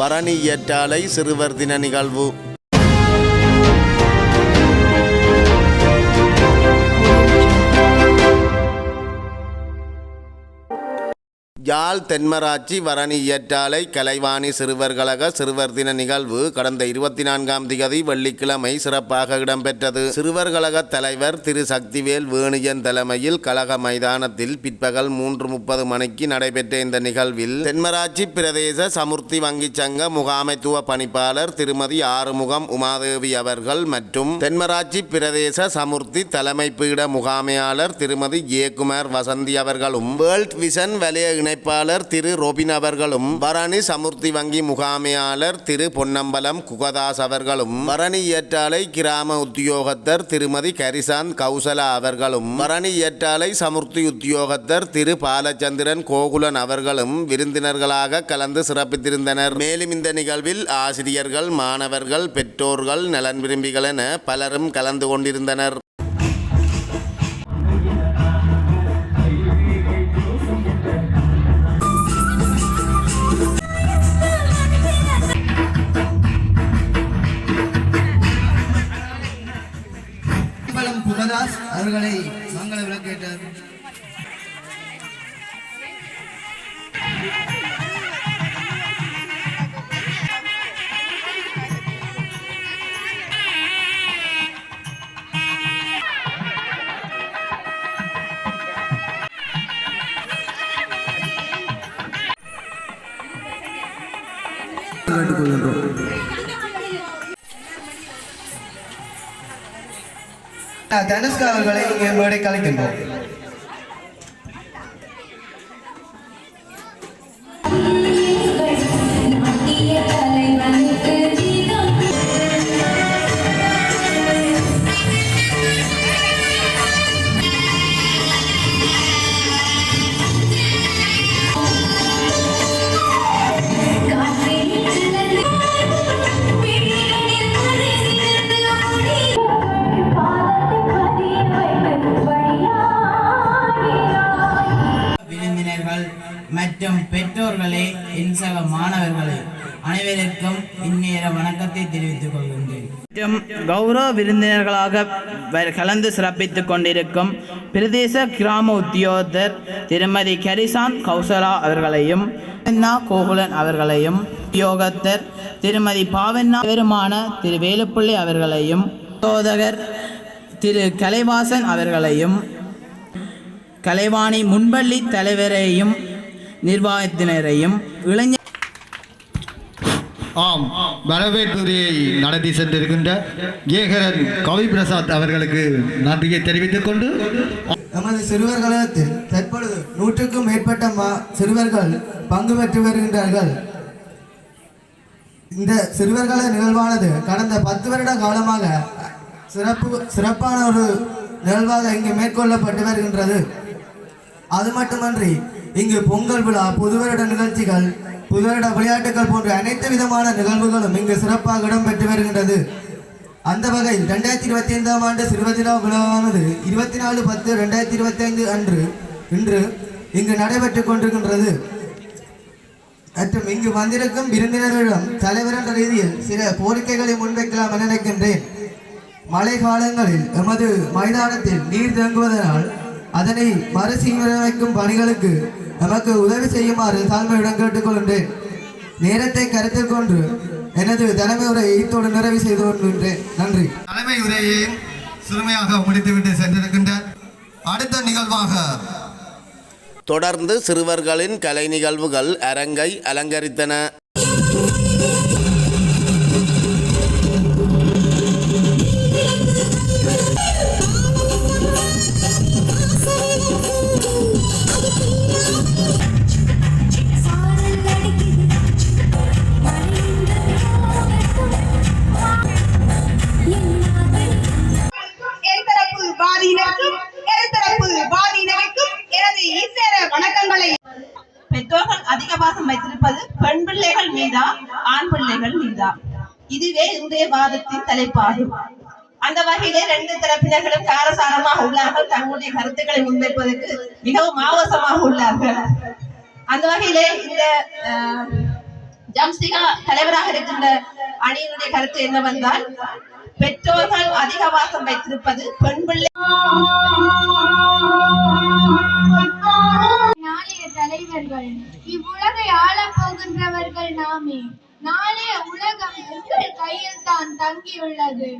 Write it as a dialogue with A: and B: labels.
A: பரணி ஏற்றாலை சிறுவர் தின நிகழ்வு. யாழ் தென்மராட்சி வரணி இயற்றாலை கலைவாணி சிறுவர் கழக சிறுவர் தின நிகழ்வு கடந்த இருபத்தி நான்காம் திகதி வெள்ளிக்கிழமை சிறப்பாக இடம்பெற்றது. சிறுவர் கழக தலைவர் திரு சக்திவேல் வேணியன் தலைமையில் கழக மைதானத்தில் பிற்பகல் மூன்று முப்பது மணிக்கு நடைபெற்ற இந்த நிகழ்வில் தென்மராட்சி பிரதேச சமுர்த்தி வங்கிச் சங்க முகாமைத்துவ பணிப்பாளர் திருமதி ஆறுமுகம் உமாதேவி அவர்கள் மற்றும் தென்மராட்சி பிரதேச சமுர்த்தி தலைமை பீட முகாமையாளர் திருமதி ஜெயக்குமார் வசந்தி அவர்களும் வேர்ல்ட் விஷன் வலய இணைப்பாளர் திரு ரோபின் அவர்களும் பரணி சமுர்த்தி வங்கி முகாமையாளர் திரு பொன்னம்பலம் குகதாஸ் அவர்களும் பரணி ஏற்றாலை கிராம உத்தியோகத்தர் திருமதி கரிசாந்த் கௌசலா அவர்களும் பரணி ஏற்றாலை சமுர்த்தி உத்தியோகத்தர் திரு பாலச்சந்திரன் கோகுலன் அவர்களும் விருந்தினர்களாக கலந்து சிறப்பித்திருந்தனர். மேலும் இந்த நிகழ்வில் ஆசிரியர்கள் மாணவர்கள் பெற்றோர்கள் நலன் விரும்பிகள் என பலரும் கலந்து கொண்டிருந்தனர்.
B: மாலை மங்கள விளக்கேற்றார் கேட்டுக்கொள்கின்றோம் தனுஷ்கா அவர்களை இங்கே மேடை கலைக்கின்றோம்
C: மற்றும் பெற்றோர்களே என் சக மாணவர்களே அனைவருக்கும் இந்நேர வணக்கத்தை தெரிவித்துக் கொள்கின்றேன். மற்றும் கௌரவ விருந்தினர்களாக வ- கலந்து சிறப்பித்துக் கொண்டிருக்கும் பிரதேச கிராம உத்தியோகத்தர் திருமதி கரிசாந்த் கௌசலா அவர்களையும் கோகுலன் அவர்களையும் உத்தியோகத்தர் திருமதி பாவண்ணா பெருமான திரு வேலுப்பிள்ளை அவர்களையும் சோதகர் திரு கலைவாசன் அவர்களையும் கலைவாணி முன்பள்ளி தலைவரையும் நிர்வாகத்தினரையும் இளைஞர்
D: ஆம் வரவேற்புரையை நடத்தி சென்றிருக்கின்ற ஏகரன் கவி பிரசாத் அவர்களுக்கு நன்றியை தெரிவித்துக் கொண்டு
B: நமது சிறுவர் கழகத்தில் தற்பொழுது நூற்றுக்கும் மேற்பட்ட மா சிறுவர்கள் பங்கு பெற்று வருகின்றார்கள். இந்த சிறுவர் கழக நிகழ்வானது கடந்த பத்து வருட காலமாக சிறப்பு சிறப்பான ஒரு நிகழ்வாக இங்கு மேற்கொள்ளப்பட்டு வருகின்றது. அது மட்டுமன்றி இங்கு பொங்கல் விழா புதுவருட நிகழ்ச்சிகள் புதுவருட விளையாட்டுகள் போன்ற அனைத்து விதமான நிகழ்வுகளும் இங்கு சிறப்பாக இடம்பெற்று வருகின்றது. அந்த வகையில் ரெண்டாயிரத்தி இருபத்தி ஐந்தாம் ஆண்டு சிறுவதினா விழாவானது இருபத்தி நாலு பத்து ரெண்டாயிரத்தி இருபத்தி ஐந்து அன்று இன்று இங்கு நடைபெற்றுக் கொண்டிருக்கின்றது. மற்றும் இங்கு வந்திருக்கும் விருந்தினர்களிடம் தலைவர் என்ற ரீதியில் சில கோரிக்கைகளை முன்வைக்கலாம் என நினைக்கின்றேன். மழை காலங்களில் எமது மைதானத்தில் நீர் தேங்குவதனால் அதனை மறுசீரமைக்கும் பணிகளுக்கு நமக்கு உதவி செய்யுமாறு தாழ்மையுடன் கேட்டுக்கொள்கின்றேன். நேரத்தை கருத்தில் கொண்டு எனது தலைமை உரையை இத்தோடு நிறைவு செய்து கொள்கின்றேன். நன்றி.
D: தலைமை உரையை சிறுமையாக முடித்துவிட்டு சென்றிருக்கின்ற அடுத்த நிகழ்வாக
A: தொடர்ந்து சிறுவர்களின் கலை நிகழ்வுகள் அரங்கை அலங்கரித்தன.
E: பாசம் பெண் பிள்ளைகள் மீதா ஆண் பிள்ளைகள் மீதா. இதுவே இன்றைய வாதத்தின் தலைப்பாகும். அந்த வகையிலே ரெண்டு தரப்பினர்களும் காரசாரமாக உள்ளார்கள். தங்களுடைய கருத்துக்களை முன்வைப்பதற்கு மிகவும் ஆவசமாக உள்ளார்கள். அந்த வகையிலே இந்த ஜம்சிகா தலைவராக இருக்கின்ற அணியினுடைய கருத்து என்னவென்றால் பெற்றோர்கள் அதிக வாசம் வைத்திருப்பது பெண் பிள்ளை
C: நாமே நாளைய உலகம் எங்கள் கையில் தான் தங்கியுள்ளது.